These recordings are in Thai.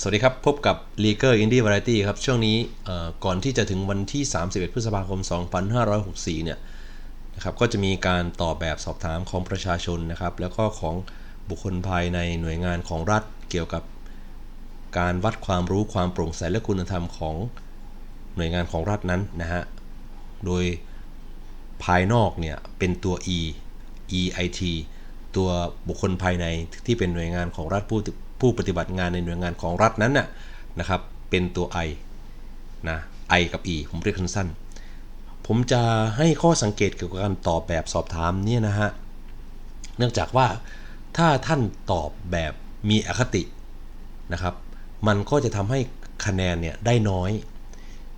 สวัสดีครับ พบกับ Legal Indie Variety ครับ ช่วงนี้ก่อนที่จะถึงวันที่ 31 พฤษภาคม 2564 เนี่ยนะครับก็จะมีการตอบแบบสอบถามของประชาชนนะครับ แล้วก็ของบุคคลภายในหน่วยงานของรัฐเกี่ยวกับ การวัดความรู้ความโปร่งใสและคุณธรรมของหน่วยงานของรัฐนั้นนะฮะโดยภายนอกเนี่ยเป็นตัว e EIT ตัวบุคคลภายในที่เป็นหน่วยงานของรัฐผู้ ผู้ปฏิบัติงานในหน่วยงานของรัฐนั้นน่ะนะครับเป็นตัว I นะ I กับ E ผมเรียกสั้นๆ ผมจะให้ข้อสังเกตเกี่ยวกับการตอบแบบสอบถามเนี่ยนะฮะ เนื่องจากว่าถ้าท่านตอบแบบมีอคตินะครับ มันก็จะทำให้คะแนนเนี่ยได้น้อย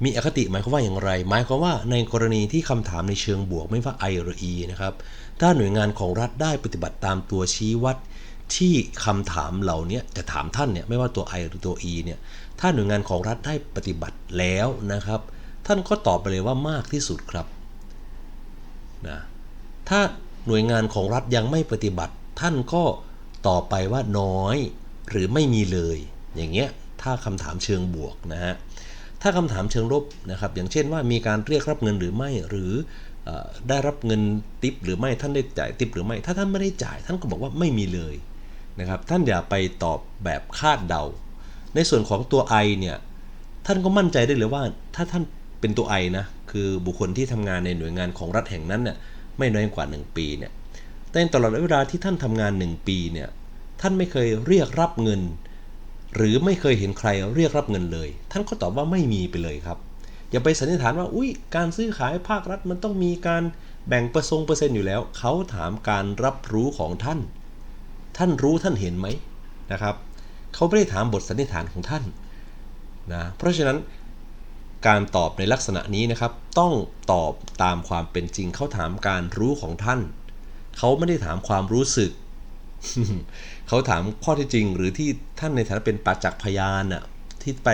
มีอคติหมายความว่าอย่างไร หมายความว่าในกรณีที่คำถามในเชิงบวกไม่ว่า I หรือ E นะครับ ถ้าหน่วยงานของรัฐได้ปฏิบัติตามตัวชี้วัด ที่คำถามเหล่านี้จะถามท่านเนี่ยไม่ว่าตัว I หรือตัว E เนี่ยถ้าหน่วยงานของรัฐได้ปฏิบัติแล้วนะครับ ท่านก็ตอบไปเลยว่ามากที่สุดครับนะถ้าหน่วยงานของรัฐยังไม่ปฏิบัติ ท่านก็ตอบไปว่าน้อยหรือไม่มีเลย อย่างเงี้ยถ้าคำถามเชิงบวกนะฮะถ้าคำถามเชิงลบนะครับ อย่างเช่นว่ามีการเรียกรับเงินหรือไม่หรืออได้รับเงินติปหรือไม่ท่านได้จ่ายติปหรือไม่ ถ้าท่านไม่ได้จ่าย ท่านก็บอกว่าไม่มีเลย นะครับท่านอย่าไปตอบแบบคาดเดา ในส่วนของตัว I เนี่ยท่านก็มั่นใจได้เลยว่าถ้าท่านเป็นตัว I นะคือบุคคลที่ทำงานในหน่วยงานของรัฐแห่งนั้นเนี่ยไม่น้อยกว่า 1 ปีเนี่ยแต่ตลอดเวลาที่ท่านทำงาน 1 ปีเนี่ยท่านไม่เคยเรียกรับเงิน หรือไม่เคยเห็นใครเรียกรับเงินเลย ท่านก็ตอบว่าไม่มีไปเลยครับ อย่าไปสันนิษฐานว่าอุ้ยการซื้อขายภาครัฐมันต้องมีการแบ่งปร์ซ็นต์เปอร์เซ็นต์อยู่แล้ว เขาถามการรับรู้ของท่าน ท่านรู้ท่านเห็นไหมนะครับเขาไม่ได้ถามบทสันนิษฐานของท่านนะเพราะฉะนั้นการตอบในลักษณะนี้นะครับ ต้องตอบตามความเป็นจริงเขาถามการรู้ของท่าน เขาไม่ได้ถามความรู้สึก เขาถามข้อที่จริง หรือที่ท่านในฐานะเป็นปาจักษ์พยานน่ะที่ไป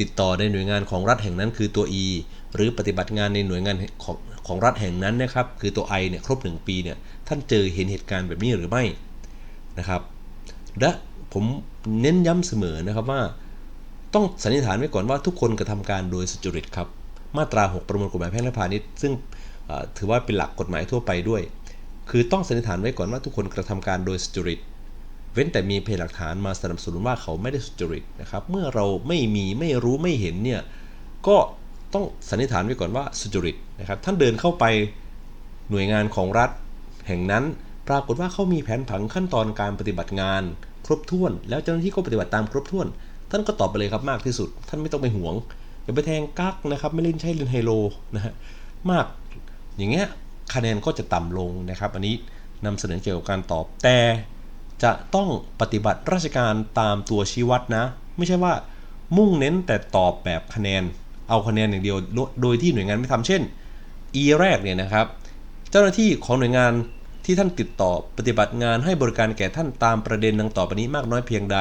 ติดต่อในหน่วยงานของรัฐแห่งนั้นคือตัว E หรือปฏิบัติงานในหน่วยงานของของรัฐแห่งนั้นนะครับ คือตัว I เนี่ยครบ 1 ปีเนี่ยท่านเจอเห็นเหตุการณ์แบบนี้หรือไม่ นะครับ และผมเน้นย้ำเสมอนะครับว่า ต้องสันนิษฐานไว้ก่อนว่าทุกคนกระทำการโดยสุจริตครับ มาตรา 6 ประมวลกฎหมายแพ่งและพาณิชย์ซึ่งถือว่าเป็นหลักกฎหมายทั่วไปด้วย คือต้องสันนิษฐานไว้ก่อนว่าทุกคนกระทำการโดยสุจริต เว้นแต่มีพยานหลักฐานมาสนับสนุนว่าเขาไม่ได้สุจริตนะครับ เมื่อเราไม่มีไม่รู้ไม่เห็นเนี่ย ก็ต้องสันนิษฐานไว้ก่อนว่าสุจริตนะครับ ท่านเดินเข้าไปหน่วยงานของรัฐแห่งนั้น ปรากฏว่าเขามีแผนผังขั้นตอนการปฏิบัติงาน ครบถ้วน แล้วเจ้าหน้าที่ก็ปฏิบัติตามครบถ้วน ท่านก็ตอบไปเลยครับมากที่สุด ท่านไม่ต้องไปห่วงอย่าไปแทงกักนะครับ ไม่เล่นใช่เล่นไฮโลนะฮะมากอย่างเงี้ยคะแนนก็จะต่ำลงนะครับ อันนี้นำเสนอเกี่ยวกับการตอบแต่จะต้องปฏิบัติราชการตามตัวชี้วัดนะ ไม่ใช่ว่ามุ่งเน้นแต่ตอบแบบคะแนน เอาคะแนนอย่างเดียว โดยที่หน่วยงานไม่ทำเช่น E แรกเนี่ยนะครับ เจ้าหน้าที่ของหน่วยงาน ที่ท่านติดต่อปฏิบัติงานให้บริการแก่ท่านตามประเด็นดังต่อไปนี้มากน้อยเพียงใด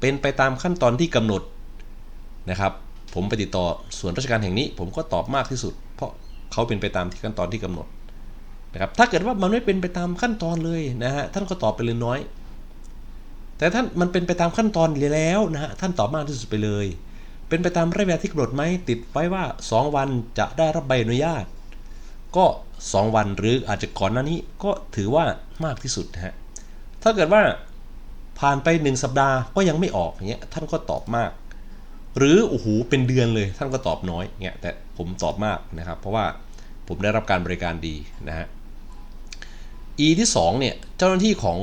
เป็นไปตามขั้นตอนที่กำหนดนะครับผมไปติดต่อส่วนราชการแห่งนี้ ผมก็ตอบมากที่สุด เพราะเขาเป็นไปตามที่ขั้นตอนที่กำหนดนะครับถ้าเกิดว่ามันไม่เป็นไปตามขั้นตอนเลยนะฮะท่านก็ตอบไปเลยน้อย แต่ท่านมันเป็นไปตามขั้นตอนแล้วนะฮะท่านตอบมากที่สุดไปเลย เป็นไปตามระยะเวลาที่กำหนดไหมติดไว้ว่า 2 วันจะได้รับใบอนุญาต ก็ 2 วันหรืออาจจะก่อนหน้านี้ก็ถือว่ามากที่สุดนะฮะถ้าเกิดว่าผ่านไป 1 สัปดาห์ก็ยังไม่ออกเงี้ยท่านก็ตอบมาก หรือโอ้โหเป็นเดือนเลยท่านก็ตอบน้อยเงี้ยแต่ผมตอบมากนะครับ เพราะว่าผมได้รับการบริการดีนะฮะ E ที่2เนี่ยเจ้าหน้าที่ของ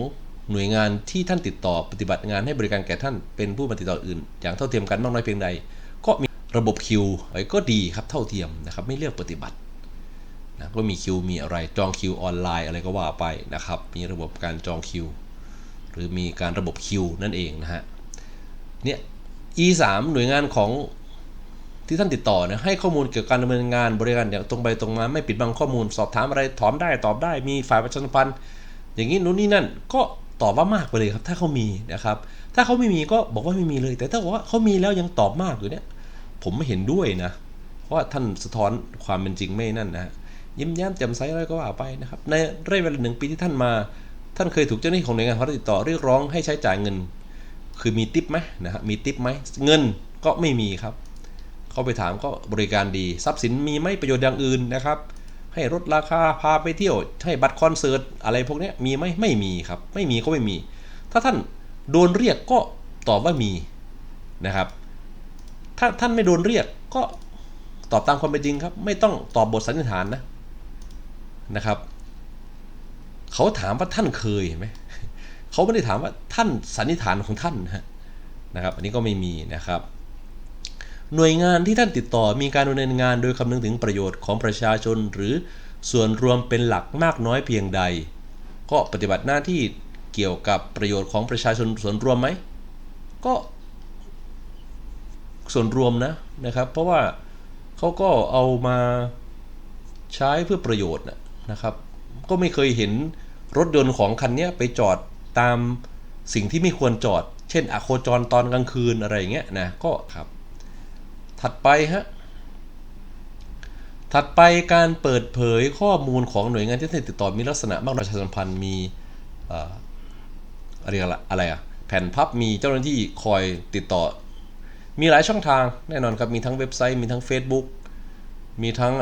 หน่วยงานที่ท่านติดต่อปฏิบัติงานให้บริการแก่ท่านเป็นผู้มาติดต่ออื่น อย่างเท่าเทียมกันมากน้อยเพียงใด ก็มีระบบคิวไอ้ก็ดีครับเท่าเทียมนะครับไม่เลือกปฏิบัติ นะก็มีคิวมีอะไรจองคิวออนไลน์อะไรก็ว่าไปนะครับ มีระบบการจองคิว หรือมีการระบบคิวนั่นเองนะฮะเนี่ย E 3 หน่วยงานของที่ท่านติดต่อเนี่ยให้ข้อมูลเกี่ยวกับการดำเนินงานบริการอย่างตรงไปตรงมาไม่ปิดบังข้อมูล สอบถามอะไรถามได้ตอบได้มีฝ่ายประชาสัมพันธ์ อย่างนี้นู้นนี่นั่นก็ตอบว่ามากไปเลยครับ ถ้าเขามีนะครับ ถ้าเขาไม่มีก็บอกว่าไม่มีเลย แต่ถ้าบอกว่าเขามีแล้วยังตอบมากอยู่เนี่ย ผมไม่เห็นด้วยนะ เพราะว่าท่านสะท้อนความเป็นจริงไม่นั่นนะฮะ ยิ้มแย้มแจ่มใสอะไรก็ว่าไปนะครับในระยะเวลาหนึ่งปีที่ท่านมา ท่านเคยถูกเจ้าหน้าที่ของหน่วยงานรัฐติดต่อเรียกร้องให้ใช้จ่ายเงิน คือมีติปไหมนะฮะมีติปไหมเงินก็ไม่มีครับ เขาไปถามก็บริการดีทรัพย์สินมีไหมประโยชน์อย่างอื่นนะครับให้ลดราคาพาไปเที่ยวให้บัตรคอนเสิร์ตอะไรพวกนี้มีไหมไม่มีครับ ไม่มีก็ไม่มี ถ้าท่านโดนเรียกก็ตอบว่ามีนะครับ ถ้าท่านไม่โดนเรียกก็ตอบตามความเป็นจริงครับ ไม่ต้องตอบบทสันนิษฐานนะ นะครับเขาถามว่าท่านเคยไหมเขาไม่ได้ถามว่าท่านสันนิษฐานของท่านนะฮะนะครับ อันนี้ก็ไม่มีนะครับ หน่วยงานที่ท่านติดต่อมีการดำเนินงานโดยคำนึงถึงประโยชน์ของประชาชน หรือส่วนรวมเป็นหลักมากน้อยเพียงใด ก็ปฏิบัติหน้าที่เกี่ยวกับประโยชน์ของประชาชนส่วนรวมไหมก็ส่วนรวมนะนะครับ เพราะว่าเขาก็เอามาใช้เพื่อประโยชน์นะ นะครับ ก็ไม่เคยเห็นรถยนต์ของคันนี้ไปจอดตามสิ่งที่ไม่ควรจอด เช่นอะโคจรตอนกลางคืนอะไรอย่างเงี้ยนะก็ครับ ถัดไปฮะถัดไปการเปิดเผยข้อมูลของหน่วยงานที่ติดต่อมีลักษณะมากประชาสัมพันธ์มีอะไรอะอะไรอะแผ่นพับมีเจ้าหน้าที่คอยติดต่อ มีหลายช่องทางแน่นอนครับ มีทั้งเว็บไซต์มีทั้ง Facebook มีทั้ง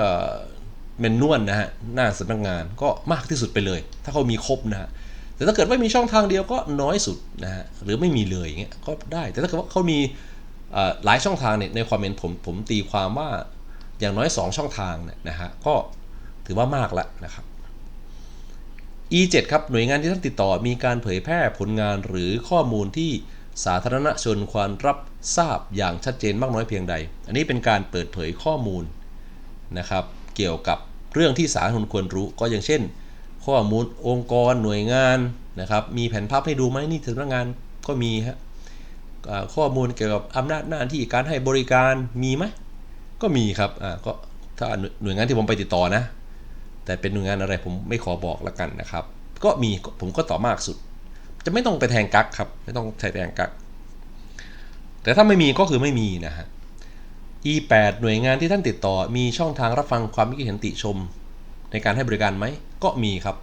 เมนนวลนะฮะหน้าสำนักงานก็มากที่สุดไปเลย ถ้าเขามีครบนะฮะแต่ถ้าเกิดว่ามีช่องทางเดียวก็น้อยสุดนะฮะหรือไม่มีเลยอย่างเงี้ยก็ได้ แต่ถ้าเกิดว่าเขามีหลายช่องทางเนี่ยในความเห็นผมผมตีความว่าอย่างน้อย 2 ช่องทางเนี่ยนะฮะก็ถือว่ามากล้วนะครับ E7 ครับหน่วยงานที่ท่านติดต่อมีการเผยแพร่ผลงานหรือข้อมูลที่สาธารณชนควรรับทราบอย่างชัดเจนมากน้อยเพียงใด อันนี้เป็นการเปิดเผยข้อมูลนะครับ เกี่ยวกับ เรื่องที่สาธารณชนควรรู้ก็อย่างเช่น ข้อมูลองค์กรหน่วยงานนะครับ มีแผนภาพให้ดูไหมนี่สำนักงานก็มีฮะข้อมูลเกี่ยวกับอำนาจหน้าที่การให้บริการมีไหมก็มีครับอ่าก็ถ้าหน่วยงานที่ผมไปติดต่อนะ แต่เป็นหน่วยงานอะไรผมไม่ขอบอกละกันนะครับ ก็มีผมก็ตอบมากสุด จะไม่ต้องไปแทงกักครับ ไม่ต้องใช้แทงกักแต่ถ้าไม่มีก็คือไม่มีนะฮะ E8 หน่วยงานที่ท่านติดต่อมีช่องทางรับฟังความคิดเห็นติชม ในการให้บริการไหม ก็มีครับ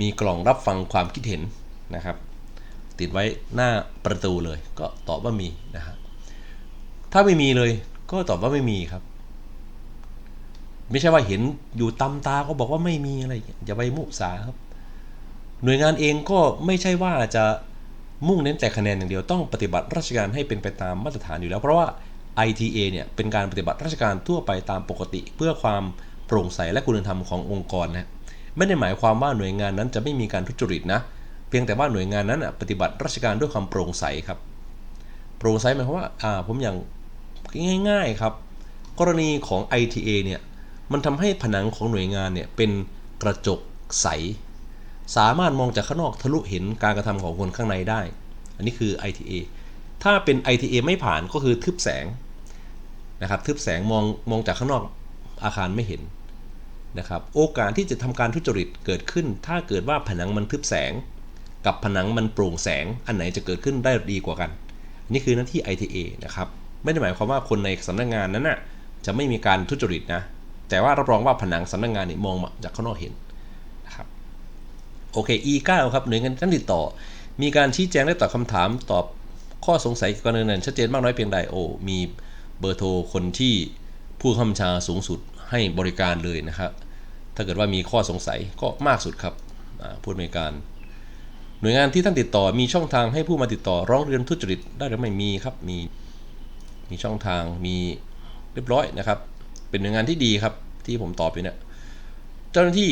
มีกล่องรับฟังความคิดเห็นนะครับ ติดไว้หน้าประตูเลย ก็ตอบว่ามีนะฮะถ้าไม่มีเลยก็ตอบว่าไม่มีครับ ไม่ใช่ว่าเห็นอยู่ตำตาก็บอกว่าไม่มีอะไรอย่างเงี้ยอย่าไปมุสาครับ หน่วยงานเองก็ไม่ใช่ว่าจะมุ่งเน้นแต่คะแนนอย่างเดียวต้องปฏิบัติราชการให้เป็นไปตามมาตรฐานอยู่แล้ว เพราะว่า ITA เนี่ยเป็นการปฏิบัติราชการทั่วไปตามปกติ เพื่อความโปร่งใสและคุณธรรมขององค์กรนะไม่ได้หมายความว่าหน่วยงานนั้นจะไม่มีการทุจริตนะเพียงแต่ว่าหน่วยงานนั้นน่ะปฏิบัติราชการด้วยความโปร่งใสครับโปร่งใสหมายความว่าอ่าผมอย่างง่ายๆครับ กรณีของ ITA เนี่ยมันทำให้ผนังของหน่วยงานเนี่ยเป็นกระจกใส สามารถมองจากข้างนอกทะลุเห็นการกระทำของคนข้างในได้ อันนี้คือ ITA ถ้าเป็น ITA ไม่ผ่านก็คือทึบแสง นะครับทึบแสงมองมองจากข้างนอกอาคารไม่เห็นนะครับโอกาสที่จะทำการทุจริตเกิดขึ้น ถ้าเกิดว่าผนังมันทึบแสง กับผนังมันโปร่งแสงอันไหนจะเกิดขึ้นได้ดีกว่ากัน นี่คือหน้าที่ ITA นะครับไม่ได้หมายความว่าคนในสำนักงานนั้นน่ะจะไม่มีการทุจริตนะแต่ว่ารับรองว่าผนังสำนักงานนี่มองจากข้างนอกเห็นนะครับโอเค E9 ครับหน่วยงานท่านติดต่อ มีการชี้แจงและตอบคำถามตอบข้อสงสัยเกี่ยวกับเรื่องนั้นชัดเจนมากน้อยเพียงใดโอ้มี เบอร์โทรคนที่ผู้คำชาสูงสุดให้บริการเลยนะครับ ถ้าเกิดว่ามีข้อสงสัยก็มากสุดครับผู้อำนวยการ หน่วยงานที่ท่านติดต่อมีช่องทางให้ผู้มาติดต่อร้องเรียนทุจริตได้หรือไม่มีครับมีมีช่องทางมีเรียบร้อยนะครับ เป็นหน่วยงานที่ดีครับที่ผมตอบอยู่เนี่ยเจ้าหน้าที่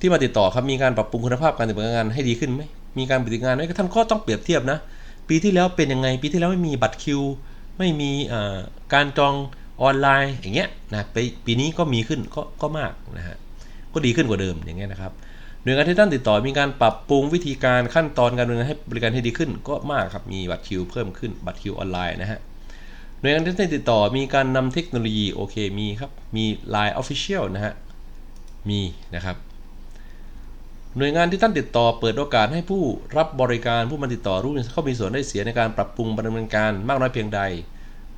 ที่มาติดต่อครับมีการปรับปรุงคุณภาพการปฏิบัติงานให้ดีขึ้นไหมมีการปฏิบัติงานไหมท่านก็ต้องเปรียบเทียบนะ ปีที่แล้วเป็นยังไงปีที่แล้วไม่มีบัตรคิว ไม่มีการจองออนไลน์อย่างเงี้ยนะไปปีนี้ก็มีขึ้นก็ก็มากนะฮะก็ดีขึ้นกว่าเดิมอย่างเงี้ยนะครับหน่วยงานที่ท่านติดต่อมีการปรับปรุงวิธีการขั้นตอนการดำเนินให้บริการให้ดีขึ้นก็มากครับมีบัตรคิวเพิ่มขึ้นบัตรคิวออนไลน์นะฮะหน่วยงานที่ท่านติดต่อมีการนำเทคโนโลยีโอเคมีครับมี Line Official นะฮะมีนะครับ หน่วยงานที่ท่านติดต่อเปิดโอกาสให้ผู้รับบริการผู้มาติดต่อรู้เข้ามีส่วนได้เสียในการปรับปรุงดำเนินการมากน้อยเพียงใด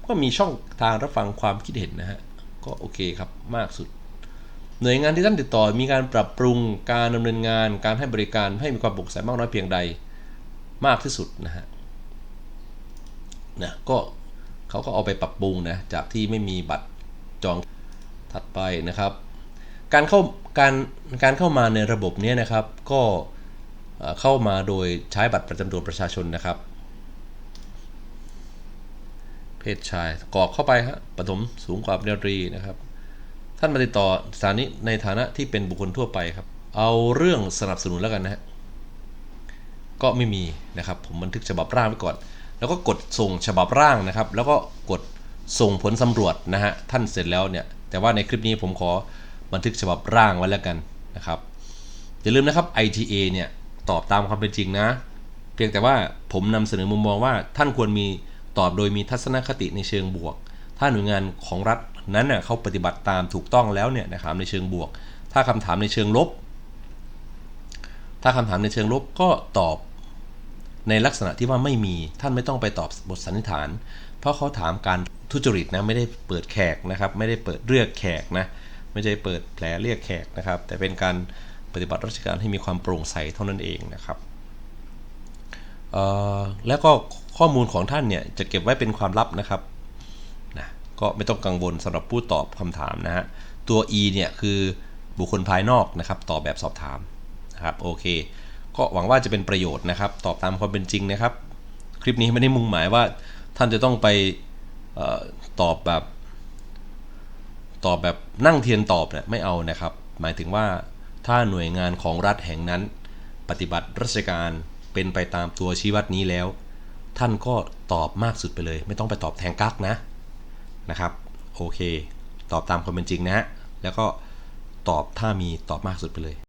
ก็มีช่องทางรับฟังความคิดเห็นนะฮะก็โอเคครับมากสุด หน่วยงานที่ท่านติดต่อมีการปรับปรุงการดำเนินงานการให้บริการให้มีความโปร่งใสมากน้อยเพียงใด มากที่สุดนะฮะนะก็เขาก็เอาไปปรับปรุงนะจากที่ไม่มีบัตรจองถัดไปนะครับ การเข้า การการเข้ามาในระบบนี้นะครับ ก็เข้ามาโดยใช้บัตรประจำตัวประชาชนนะครับ เพศชายกรอกเข้าไปฮะปฐมสูงกว่าปริญญาตรีนะครับ ท่านมาติดต่อสถานีในฐานะที่เป็นบุคคลทั่วไปครับ เอาเรื่องสนับสนุนแล้วกันนะฮะก็ไม่มีนะครับผมบันทึกฉบับร่างไว้ก่อน แล้วก็กดส่งฉบับร่างนะครับ แล้วก็กดส่งผลสำรวจนะฮะท่านเสร็จแล้วเนี่ยแต่ว่าในคลิปนี้ผมขอ บันทึกฉบับร่างไว้แล้วกันนะครับอย่าลืมนะครับ ITA เนี่ยตอบตามความเป็นจริงนะ เพียงแต่ว่าผมนำเสนอมุมมองว่าท่านควรมีตอบโดยมีทัศนคติในเชิงบวก ถ้าหน่วยงานของรัฐนั้นเน่ยเขาปฏิบัติตามถูกต้องแล้วเนี่ยนะครับในเชิงบวก ถ้าคำถามในเชิงลบ ถ้าคำถามในเชิงลบก็ตอบในลักษณะที่ว่าไม่มีท่านไม่ต้องไปตอบบทสันนิษฐาน เพราะเขาถามการทุจริตนะไม่ได้เปิดแขกนะครับ ไม่ได้เปิดเรียกแขกนะ ไม่ใช่เปิดแผลเรียกแขกนะครับ แต่เป็นการปฏิบัติราชการให้มีความโปร่งใสเท่านั้นเองนะครับแล้วก็ข้อมูลของท่านเนี่ยจะเก็บไว้เป็นความลับนะครับนะก็ไม่ต้องกังวลสำหรับผู้ตอบคำถามนะฮะตัว e เนี่ยคือบุคคลภายนอกนะครับตอบแบบสอบถามนะครับโอเค ก็หวังว่าจะเป็นประโยชน์นะครับ ตอบตามความเป็นจริงนะครับ คลิปนี้ไม่ได้มุ่งหมายว่าท่านจะต้องไปออตอบแบบ ตอบแบบนั่งเทียนตอบเนี่ยไม่เอานะครับ หมายถึงว่าถ้าหน่วยงานของรัฐแห่งนั้น ปฏิบัติราชการเป็นไปตามตัวชี้วัดนี้แล้ว ท่านก็ตอบมากสุดไปเลย ไม่ต้องไปตอบแทงกักนะนะครับโอเค ตอบตามความเป็นจริงนะฮะแล้วก็ตอบถ้ามีตอบมากสุดไปเลย